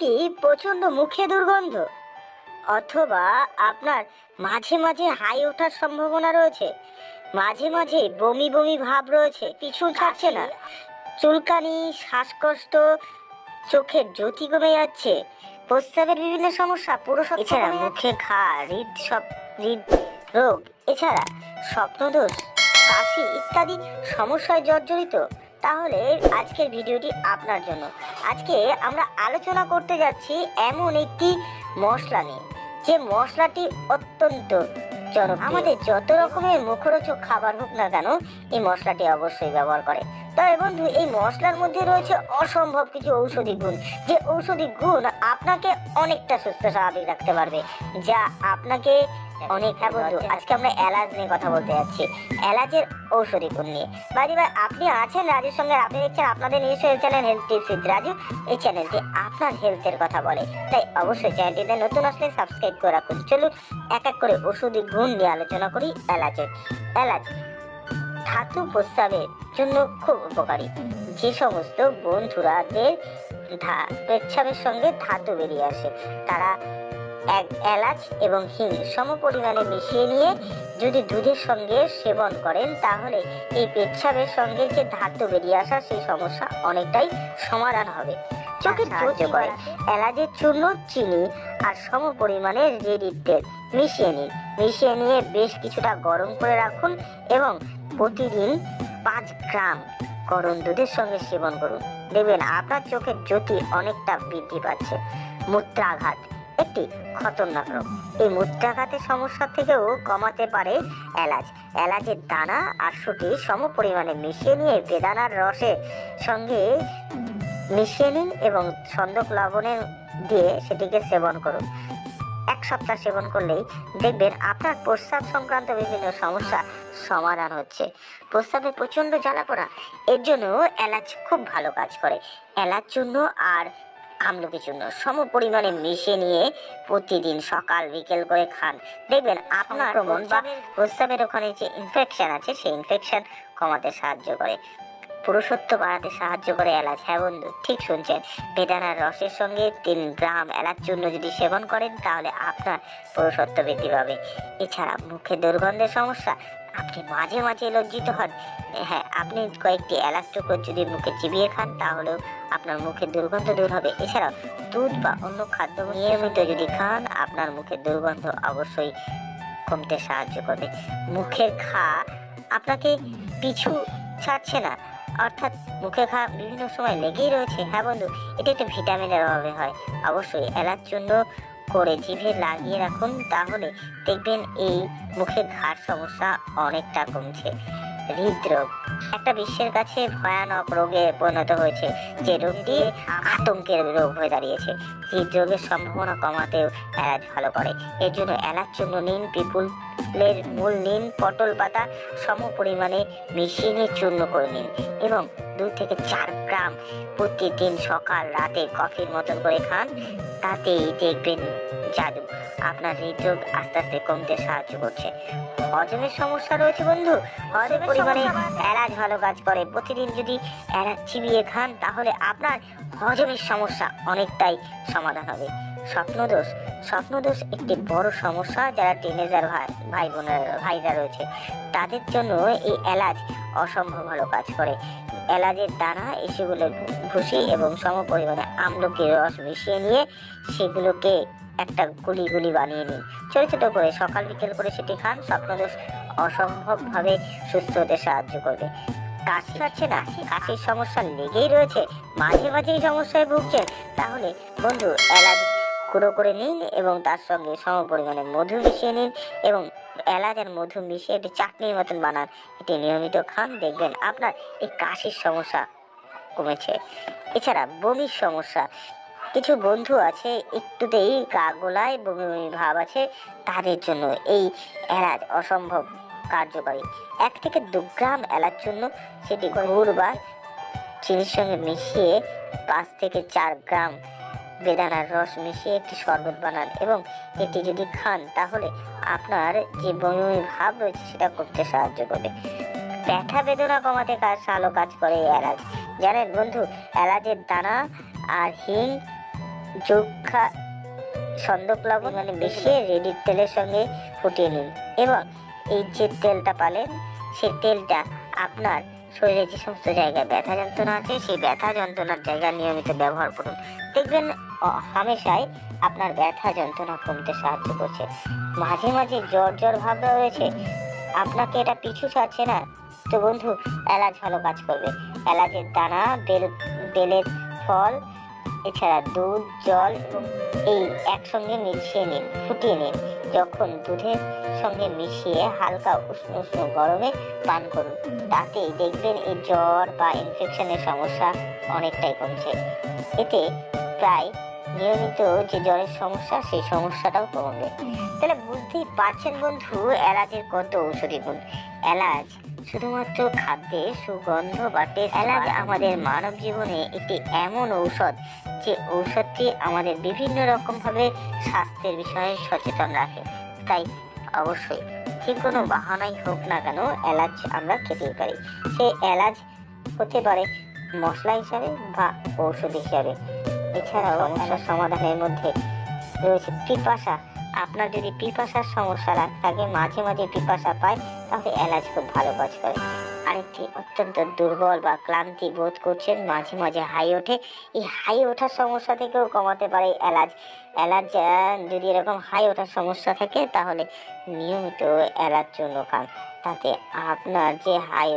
কি প্রচণ্ড মুখে দুর্গন্ধ? অথবা আপনার মাঝে মাঝে হাই ওঠার সম্ভাবনা রয়েছে? মাঝে মাঝে বমি বমি ভাব রয়েছে পিছু ছাড়ছে না। চুলকানি শ্বাসকষ্ট চোখের জ্যোতি কমে যাচ্ছে। প্রস্তাবের বিভিন্ন সমস্যা পুরো এছাড়া মুখে ঘা হৃদ সব হৃদ রোগ এছাড়া স্বপ্নদোষ কাশি ইত্যাদি সমস্যায় জর্জরিত। তাহলে আজকের ভিডিওটি আপনার জন্য। আজকে আমরা আলোচনা করতে যাচ্ছি এমন একটি মশলা নিয়ে, যে মশলাটি অত্যন্ত জনপ্রিয়। আমাদের যত রকমের মুখরোচক খাবার হোক না কেন, এই মশলাটি অবশ্যই ব্যবহার করে। তবে বন্ধু, এই মশলার মধ্যে রয়েছে অসম্ভব কিছু ঔষধি গুণ, যে ঔষধি গুণ আপনাকে অনেকটা সুস্থ, স্বাভাবিক রাখতে পারবে, যা আপনাকে অনেক হ্যাঁ বন্ধু, আজকে আমরা এলাচ নিয়ে কথা বলতে যাচ্ছি, এলাচের ঔষধি গুণ নিয়ে। বাড়ি ভাই আপনি আছেন রাজুর সঙ্গে, আপনি দেখছেন আপনাদের নিজস্ব channel health tips with Raju. এই চ্যানেলটি আপনার হেলথের কথা বলে, তাই অবশ্যই চ্যানেলটিতে নতুন আসলে সাবস্ক্রাইব করে রাখুন। চলুন, এক এক করে ওষুধি গুণ নিয়ে আলোচনা করি, এলাচের। এলাচ ধাতু প্রস্রাবের জন্য খুব উপকারী। যে সমস্ত বন্ধুরাদের ধা পেচ্ছাবের সঙ্গে ধাতু বেরিয়ে আসে তারা এক এলাচ এবং হিং সম পরিমাণে মিশিয়ে নিয়ে যদি দুধের সঙ্গে সেবন করেন তাহলে এই পেচ্ছাবের সঙ্গে যে ধাতু বেরিয়ে আসা সেই সমস্যা অনেকটাই সমাধান হবে। চোখের সাহায্য করে এলাচের চূর্ণ চিনি আর সম পরিমাণে রেডির তেল মিশিয়ে নিন। মিশিয়ে নিয়ে বেশ কিছুটা গরম করে রাখুন এবং প্রতিদিন পাঁচ গ্রাম গরম দুধের সঙ্গে সেবন করুন। দেখবেন আপনার চোখের জ্যোতি অনেকটা বৃদ্ধি পাচ্ছে। মূত্রাঘাত, একটি খতরনাক রোগ। এই মূত্রাঘাতের সমস্যা থেকেও কমাতে পারে এলাচ। এলাচের দানা আর সুটি সম পরিমাণে মিশিয়ে নিয়ে বেদানার রসের সঙ্গে মিশিয়ে নিন এবং সন্দক লবণের দিয়ে সেটিকে সেবন করুন। এক সপ্তাহ সেবন করলেই দেখবেন আপনার প্রস্রাব সংক্রান্ত বিভিন্ন সমস্যা সমাধান হচ্ছে। প্রস্রাবে প্রচণ্ড জ্বালা পড়া এর জন্য এলাচ খুব ভালো কাজ করে। এলাচ চূর্ণ আর আমলকি চূর্ণ সম পরিমাণে মিশিয়ে নিয়ে প্রতিদিন সকাল বিকেল করে খান। দেখবেন আপনার প্রস্রাবের ওখানে যে ইনফেকশন আছে সেই ইনফেকশন কমাতে সাহায্য করে। পুরুষত্ব বাড়াতে সাহায্য করে এলাচ। হ্যাঁ বন্ধু, ঠিক শুনছেন। বেদানার রসের সঙ্গে তিন গ্রাম এলাচ চূর্ণ যদি সেবন করেন, তাহলে আপনার পুরুষত্ব বৃদ্ধি পাবে। এছাড়া মুখে দুর্গন্ধের সমস্যা, আপনি মাঝে মাঝে লজ্জিত হন। হ্যাঁ আপনি কয়েকটি এলাচ টুকরো যদি মুখে চিবিয়ে খান, তাহলেও আপনার মুখের দুর্গন্ধ দূর হবে। এছাড়াও দুধ বা অন্য খাদ্য নিয়মিত যদি খান, আপনার মুখের দুর্গন্ধ অবশ্যই কমতে সাহায্য করবে। মুখের ঘা আপনাকে পিছু ছাড়ছে না। অর্থাৎ মুখে ঘা বিভিন্ন সময় লেগেই রয়েছে। হ্যাঁ বন্ধু, এটা একটা ভিটামিনের অভাবে হয়। অবশ্যই এলাচ চূর্ণ করে জিভে লাগিয়ে রাখুন, তাহলে দেখবেন এই মুখে ঘাড় সমস্যা অনেকটা কমছে। হৃদরোগ। একটা বিশ্বের কাছে ভয়ানক রোগে পরিণত হয়েছে, যে রোগটি আতঙ্কের রোগ হয়ে দাঁড়িয়েছে। হৃদরোগের সম্ভাবনা কমাতেও এলাচ ভালো করে। এর জন্য এলাচ চূর্ণ নিন পিপুলের মূল নিন পটল পাতা সম পরিমাণে মিশিয়ে নিয়ে চূর্ণ করে নিন এবং দুই থেকে চার গ্রাম প্রতিদিন সকাল রাতে কফির মতন করে খান। তাতেই দেখবেন জাদু। আপনার হৃদরোগ আস্তে আস্তে কমতে সাহায্য করছে। হজমের সমস্যা রয়েছে বন্ধু। হজমের পরিমাণে এলাচ ভালো কাজ করে। প্রতিদিন যদি এলাচ চিবিয়ে খান তাহলে আপনার হজমের সমস্যা অনেকটাই সমাধান হবে। স্বপ্নদোষ। স্বপ্নদোষ একটি বড় সমস্যা যারা টিনেজার ভাই ভাই বোনের ভাইরা রয়েছে। তাদের জন্য এই এলাচ অসম্ভব ভালো কাজ করে। এলাচের দানা এসেগুলো ভুসি এবং সম পরিমাণে আমলকির রস মিশিয়ে নিয়ে সেগুলোকে একটা গুলি গুলি বানিয়ে নিন। ছোটো ছোটো করে সকাল বিকেল করে সেটি খান। স্বপ্নদোষ অসম্ভবভাবে সুস্থ হতে সাহায্য করবে। কাশি হচ্ছে না? কাশির সমস্যা লেগেই রয়েছে। মাঝে মাঝেই সমস্যায় ভুগছেন। তাহলে বন্ধু এলাচ গুঁড়ো করে নিন এবং তার সঙ্গে সম পরিমাণে মধু মিশিয়ে নিন এবং এলাচ আর মধু মিশিয়ে একটি চাটনির মতন বানান। এটি নিয়মিত খান, দেখবেন আপনার এই কাশির সমস্যা কমেছে। এছাড়া বমির সমস্যা। কিছু বন্ধু আছে, একটুতেই গা গোলায় বমি বমি ভাব আছে, তাদের জন্য এই এলাচ অসম্ভব কার্যকরী। এক থেকে দু গ্রাম এলাচ জন্য সেটি গুড় বা চিনির সঙ্গে মিশিয়ে পাঁচ থেকে চার গ্রাম বেদানার রস মিশিয়ে একটি শরবত বানান এবং এটি যদি খান, তাহলে আপনার যে বমি ভাব রয়েছে সেটা করতে সাহায্য করবে। ব্যথা বেদনা কমাতে কাজ ভালো কাজ করে এলাচ? জানেন বন্ধু, এলাচের দানা আর হিং, যক্ষা, সন্দক লবণ মানে মিশিয়ে রেডির তেলের সঙ্গে ফুটিয়ে নিন। এবং এই যে তেলটা পালেন সেই তেলটা আপনার শরীরে যে সমস্ত জায়গায় ব্যথা যন্ত্রণা আছে, সেই ব্যথা যন্ত্রণার জায়গা নিয়মিত ব্যবহার করুন। দেখবেন হামেশাই আপনার ব্যথা যন্ত্রণা কমতে সাহায্য করছে। মাঝে মাঝে জ্বর জ্বর ভাব রয়েছে। আপনাকে এটা পিছু ছাড়ছে না। তো বন্ধু, এলাচ ভালো কাজ করবে। এলাচের দানা, বেল, বেলের ফল এছাড়া দুধ, জল এই একসঙ্গে মিশিয়ে নিন, ফুটিয়ে নিন। যখন দুধের সঙ্গে মিশিয়ে হালকা উষ্ণ উষ্ণ গরমে পান করুন, তাতেই দেখবেন এই জ্বর বা ইনফেকশনের সমস্যা অনেকটাই কমছে। এতে প্রায় নিয়মিত যে জ্বরের সমস্যা, সেই সমস্যাটাও কমবে। তাহলে বুঝতেই পারছেন বন্ধু, এলাচের কত ঔষধি গুণ। এলাচ শুধুমাত্র খাদ্যে সুগন্ধ বা এলাচ আমাদের মানব জীবনে একটি এমন ঔষধ যে ঔষধটি আমাদের বিভিন্ন রকমভাবে স্বাস্থ্যের বিষয়ে সচেতন রাখে। তাই অবশ্যই যে কোনো বাহানাই হোক না কেন এলাচ আমরা খেতেই পারি। সে এলাচ হতে পারে মশলা হিসাবে বা ঔষধ হিসাবে। এছাড়াও সমাধানের মধ্যে রয়েছে পিপাসা। আপনার যদি পিপাসার সমস্যা থাকে মাঝে মাঝে পিপাসা পায়, তাহলে এলাচ খুব ভালো কাজ করে। আরেকটি অত্যন্ত দুর্বল বা ক্লান্তি বোধ করছেন, মাঝে মাঝে হাই ওঠে। এই হাই ওঠার সমস্যা থেকেও কমাতে পারে এলাচ। এলাচ যদি এরকম হাই ওঠার সমস্যা থাকে, তাহলে নিয়মিত এলাচ চূর্ণ খান। তাতে আপনার যে হাই